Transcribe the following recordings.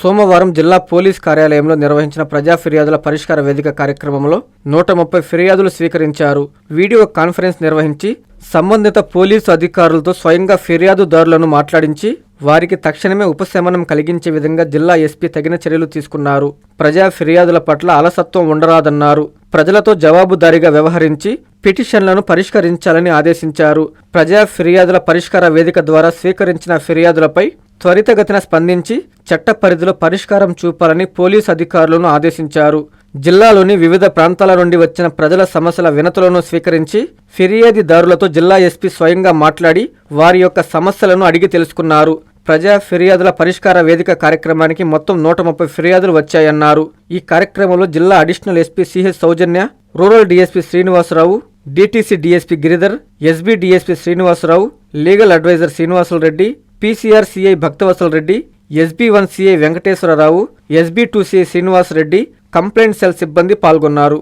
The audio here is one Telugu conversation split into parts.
సోమవారం జిల్లా పోలీస్ కార్యాలయంలో నిర్వహించిన ప్రజా ఫిర్యాదుల పరిష్కార వేదిక కార్యక్రమంలో నూట ముప్పై ఫిర్యాదులు స్వీకరించారు. వీడియో కాన్ఫరెన్స్ నిర్వహించి సంబంధిత పోలీసు అధికారులతో స్వయంగా ఫిర్యాదుదారులను మాట్లాడించి వారికి తక్షణమే ఉపశమనం కలిగించే విధంగా జిల్లా ఎస్పీ తగిన చర్యలు తీసుకున్నారు. ప్రజా ఫిర్యాదుల పట్ల అలసత్వం ఉండరాదన్నారు. ప్రజలతో జవాబుదారీగా వ్యవహరించి పిటిషన్లను పరిష్కరించాలని ఆదేశించారు. ప్రజా ఫిర్యాదుల పరిష్కార వేదిక ద్వారా స్వీకరించిన ఫిర్యాదులపై త్వరితగతిన స్పందించి చట్ట పరిధిలో పరిష్కారం చూపాలని పోలీసు అధికారులను ఆదేశించారు. జిల్లాలోని వివిధ ప్రాంతాల నుండి వచ్చిన ప్రజల సమస్యల వినతులను స్వీకరించి ఫిర్యాదిదారులతో జిల్లా ఎస్పీ స్వయంగా మాట్లాడి వారి యొక్క సమస్యలను అడిగి తెలుసుకున్నారు. ప్రజా ఫిర్యాదుల పరిష్కార వేదిక కార్యక్రమానికి మొత్తం నూట ముప్పై ఫిర్యాదులు వచ్చాయన్నారు. ఈ కార్యక్రమంలో జిల్లా additional SP CH Soujanya rural DSP Srinivasarao DTC DSP Giridhar SB DSP Srinivasarao legal adviser Srinivasulu Reddy PCR CI Bhaktavatsal Reddy SB one CI Venkateswararao SB two CI Srinivas Reddy complaint cell సిబ్బంది పాల్గొన్నారు.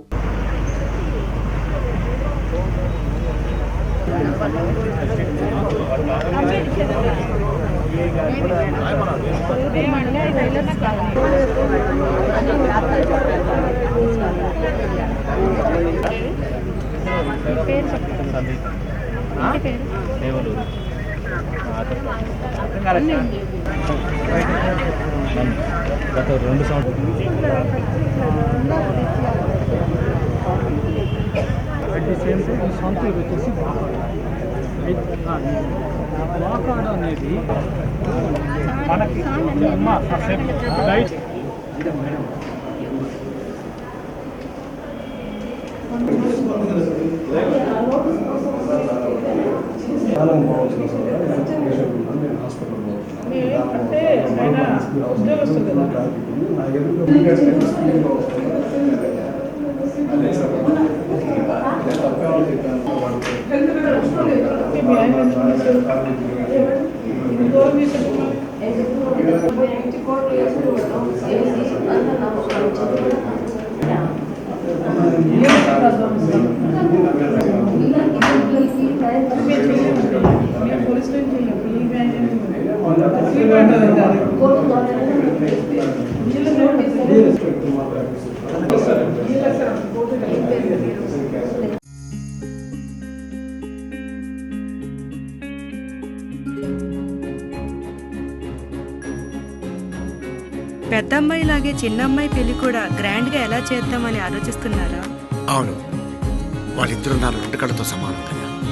గత రెండు సంవత్సరాలు అట్ సొంత ఇది వచ్చేసి వాకాడు అనేది మనకి అమ్మ కాసేపు లైట్ మేడం పోవాల్సిన లాగే చిన్నమ్మాయి పెళ్ళి కూడా గ్రాండ్గా ఎలా చేద్దామని ఆలోచిస్తున్నారా? అవును. వాళ్ళిద్దరూ నా రెండు కళ్ళతో సమానం కదా.